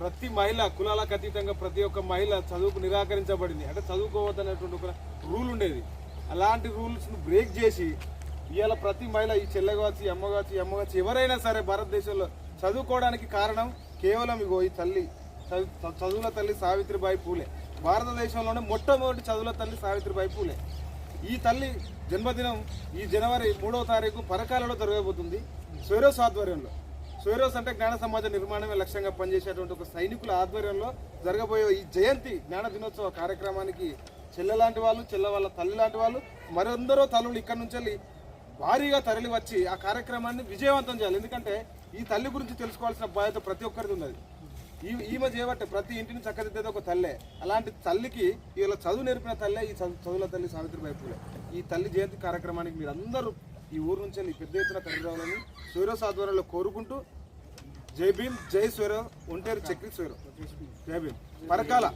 ప్రతి మహిళ కులాలకు అతీతంగా ప్రతి ఒక్క మహిళ చదువుకు నిరాకరించబడింది. అంటే చదువుకోవద్దనేటువంటి ఒక రూల్ ఉండేది. అలాంటి రూల్స్ను బ్రేక్ చేసి ఇవాళ ప్రతి మహిళ ఈ చెల్లె కావచ్చు ఈ అమ్మ కావచ్చు ఈ అమ్మ కావచ్చు ఎవరైనా సరే భారతదేశంలో చదువుకోవడానికి కారణం కేవలం ఇగో ఈ తల్లి చదువుల తల్లి సావిత్రిబాయి పూలే. భారతదేశంలోనే మొట్టమొదటి చదువుల తల్లి సావిత్రిబాయి పూలే. ఈ తల్లి జన్మదినం ఈ జనవరి మూడవ తారీఖు పరకాలలో జరగబోతుంది. స్వెరోస్ ఆధ్వర్యంలో. సూర్యోస్ అంటే జ్ఞాన సమాజ నిర్మాణమే లక్ష్యంగా పనిచేసేటువంటి ఒక సైనికుల ఆధ్వర్యంలో జరగబోయే ఈ జయంతి జ్ఞాన దినోత్సవ కార్యక్రమానికి చెల్లె లాంటి వాళ్ళు చెల్ల వాళ్ళ తల్లి లాంటి వాళ్ళు మరెందరో తల్లులు ఇక్కడి నుంచి వెళ్ళి భారీగా తరలి వచ్చి ఆ కార్యక్రమాన్ని విజయవంతం చేయాలి. ఎందుకంటే ఈ తల్లి గురించి తెలుసుకోవాల్సిన బాధ్యత ప్రతి ఒక్కరిది ఉన్నది. ఈ ఈమె చేయబట్టే ప్రతి ఇంటిని చక్కదిద్దేది ఒక తల్లే. అలాంటి తల్లికి ఇలా చదువు నేర్పిన తల్లే ఈ చదువుల తల్లి సావిత్రిబాయి పూలే. ఈ తల్లి జయంతి కార్యక్రమానికి మీరు అందరూ ఈ ఊరు నుంచి వెళ్ళి పెద్ద ఎత్తున తరలి రావాలని సూర్య ఆధ్వర్యంలో కోరుకుంటూ జై భీమ్ జై సూర్య ఒంటేరు చక్రి సూర్య జై భీమ్. పరకాల